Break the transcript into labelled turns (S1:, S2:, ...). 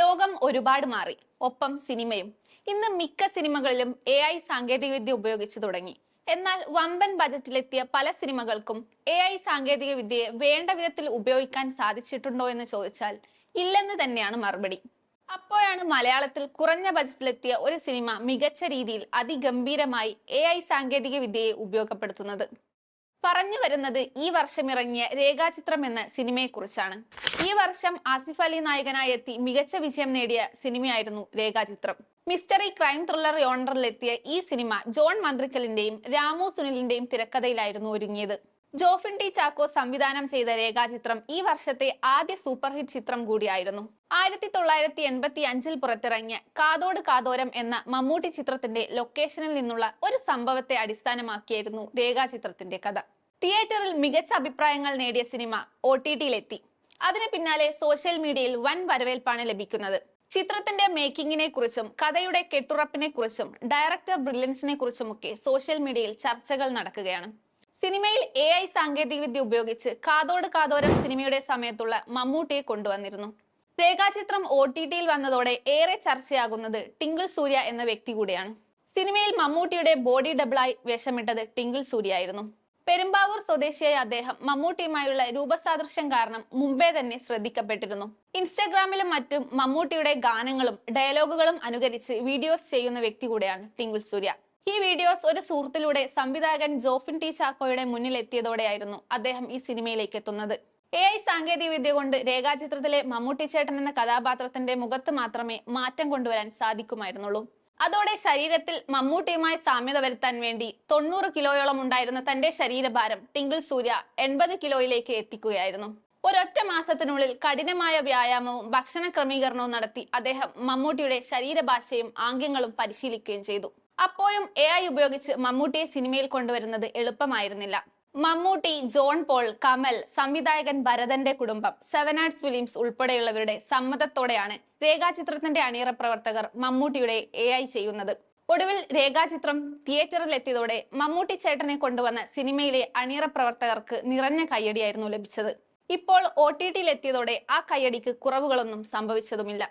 S1: ലോകം ഒരുപാട് മാറി. ഒപ്പം സിനിമയും. ഇന്ന് മിക്ക സിനിമകളിലും എ ഐ സാങ്കേതികവിദ്യ ഉപയോഗിച്ചു തുടങ്ങി. എന്നാൽ വമ്പൻ ബജറ്റിലെത്തിയ പല സിനിമകൾക്കും എ ഐ സാങ്കേതികവിദ്യയെ വേണ്ട വിധത്തിൽ ഉപയോഗിക്കാൻ സാധിച്ചിട്ടുണ്ടോ എന്ന് ചോദിച്ചാൽ ഇല്ലെന്ന് തന്നെയാണ് മറുപടി. അപ്പോഴാണ് മലയാളത്തിൽ കുറഞ്ഞ ബജറ്റിലെത്തിയ ഒരു സിനിമ മികച്ച രീതിയിൽ അതിഗംഭീരമായി എ ഐ സാങ്കേതികവിദ്യയെ ഉപയോഗപ്പെടുത്തുന്നത്. പറഞ്ഞു വരുന്നത് ഈ വർഷം ഇറങ്ങിയ രേഖാചിത്രം എന്ന സിനിമയെക്കുറിച്ചാണ്. ഈ വർഷം ആസിഫ് അലി നായകനായി എത്തി മികച്ച വിജയം നേടിയ സിനിമയായിരുന്നു രേഖാചിത്രം. മിസ്റ്ററി ക്രൈം ത്രില്ലർ യോണറിലെത്തിയ ഈ സിനിമ ജോൺ മന്ത്രിക്കലിന്റെയും രാമു സുനിലിന്റെയും തിരക്കഥയിലായിരുന്നു ഒരുങ്ങിയത്. ജോഫിൻ ടി ചാക്കോ സംവിധാനം ചെയ്ത രേഖാചിത്രം ഈ വർഷത്തെ ആദ്യ സൂപ്പർ ഹിറ്റ് ചിത്രം കൂടിയായിരുന്നു. ആയിരത്തി തൊള്ളായിരത്തി എൺപത്തി അഞ്ചിൽ പുറത്തിറങ്ങിയ കാതോട് കാതോരം എന്ന മമ്മൂട്ടി ചിത്രത്തിന്റെ ലൊക്കേഷനിൽ നിന്നുള്ള ഒരു സംഭവത്തെ അടിസ്ഥാനമാക്കിയായിരുന്നു രേഖാചിത്രത്തിന്റെ കഥ. തിയേറ്ററിൽ മികച്ച അഭിപ്രായങ്ങൾ നേടിയ സിനിമ ഒ ടി ടിയിലെത്തി അതിന് പിന്നാലെ സോഷ്യൽ മീഡിയയിൽ വൻ വരവേൽപ്പാണ് ലഭിക്കുന്നത്. ചിത്രത്തിന്റെ മേക്കിങ്ങിനെ കുറിച്ചും കഥയുടെ കെട്ടുറപ്പിനെ കുറിച്ചും ഡയറക്ടർ ബ്രില്യൻസിനെ കുറിച്ചുമൊക്കെ സോഷ്യൽ മീഡിയയിൽ ചർച്ചകൾ നടക്കുകയാണ്. സിനിമയിൽ എ ഐ സാങ്കേതികവിദ്യ ഉപയോഗിച്ച് കാതോട് കാതോരം സിനിമയുടെ സമയത്തുള്ള മമ്മൂട്ടിയെ കൊണ്ടുവന്നിരുന്നു. രേഖാചിത്രം ഒ ടി ടിയിൽ വന്നതോടെ ഏറെ ചർച്ചയാകുന്നത് ടിങ്കിൾ സൂര്യ എന്ന വ്യക്തി കൂടിയാണ്. സിനിമയിൽ മമ്മൂട്ടിയുടെ ബോഡി ഡബിളായി വേഷമിട്ടത് ടിങ്കിൾ സൂര്യ പെരുമ്പാവൂർ സ്വദേശിയായ അദ്ദേഹം മമ്മൂട്ടിയുമായുള്ള രൂപസാദൃശ്യം കാരണം മുമ്പേ തന്നെ ശ്രദ്ധിക്കപ്പെട്ടിരുന്നു. ഇൻസ്റ്റാഗ്രാമിലും മറ്റും മമ്മൂട്ടിയുടെ ഗാനങ്ങളും ഡയലോഗുകളും അനുകരിച്ച് വീഡിയോസ് ചെയ്യുന്ന വ്യക്തി കൂടെയാണ് ടിങ്കിൾ സൂര്യ. ഈ വീഡിയോസ് ഒരു സുഹൃത്തിലൂടെ സംവിധായകൻ ജോഫിൻ ടി ചാക്കോയുടെ മുന്നിൽ എത്തിയതോടെയായിരുന്നു അദ്ദേഹം ഈ സിനിമയിലേക്ക് എത്തുന്നത്. എ ഐ സാങ്കേതിക വിദ്യ കൊണ്ട് രേഖാചിത്രത്തിലെ മമ്മൂട്ടി ചേട്ടൻ എന്ന കഥാപാത്രത്തിന്റെ മുഖത്ത് മാത്രമേ മാറ്റം കൊണ്ടുവരാൻ സാധിക്കുമായിരുന്നുള്ളൂ. അതോടെ ശരീരത്തിൽ മമ്മൂട്ടിയുമായി സാമ്യത വരുത്താൻ വേണ്ടി തൊണ്ണൂറ് കിലോയോളം ഉണ്ടായിരുന്ന തന്റെ ശരീരഭാരം ടിങ്കിൾ സൂര്യ എൺപത് കിലോയിലേക്ക് എത്തിക്കുകയായിരുന്നു. ഒരൊറ്റ മാസത്തിനുള്ളിൽ കഠിനമായ വ്യായാമവും ഭക്ഷണ ക്രമീകരണവും നടത്തി അദ്ദേഹം മമ്മൂട്ടിയുടെ ശരീരഭാഷയും ആംഗ്യങ്ങളും പരിശീലിക്കുകയും ചെയ്തു. അപ്പോഴും എ ഐ ഉപയോഗിച്ച് മമ്മൂട്ടിയെ സിനിമയിൽ കൊണ്ടുവരുന്നത് എളുപ്പമായിരുന്നില്ല. മമ്മൂട്ടി ജോൺ പോൾ കമൽ സംവിധായകൻ ഭരതന്റെ കുടുംബം സെവൻ ആർട്സ് ഫിലിംസ് ഉൾപ്പെടെയുള്ളവരുടെ സമ്മതത്തോടെയാണ് രേഖാചിത്രത്തിന്റെ അണിയറ പ്രവർത്തകർ മമ്മൂട്ടിയുടെ എ ഐ ചെയ്യുന്നത്. ഒടുവിൽ രേഖാചിത്രം തിയേറ്ററിൽ എത്തിയതോടെ മമ്മൂട്ടി ചേട്ടനെ കൊണ്ടുവന്ന സിനിമയിലെ അണിയറ പ്രവർത്തകർക്ക് നിറഞ്ഞ കയ്യടിയായിരുന്നു ലഭിച്ചത്. ഇപ്പോൾ ഒ ടി ടിയിൽ എത്തിയതോടെ ആ കയ്യടിക്ക് കുറവുകളൊന്നും സംഭവിച്ചതുമില്ല.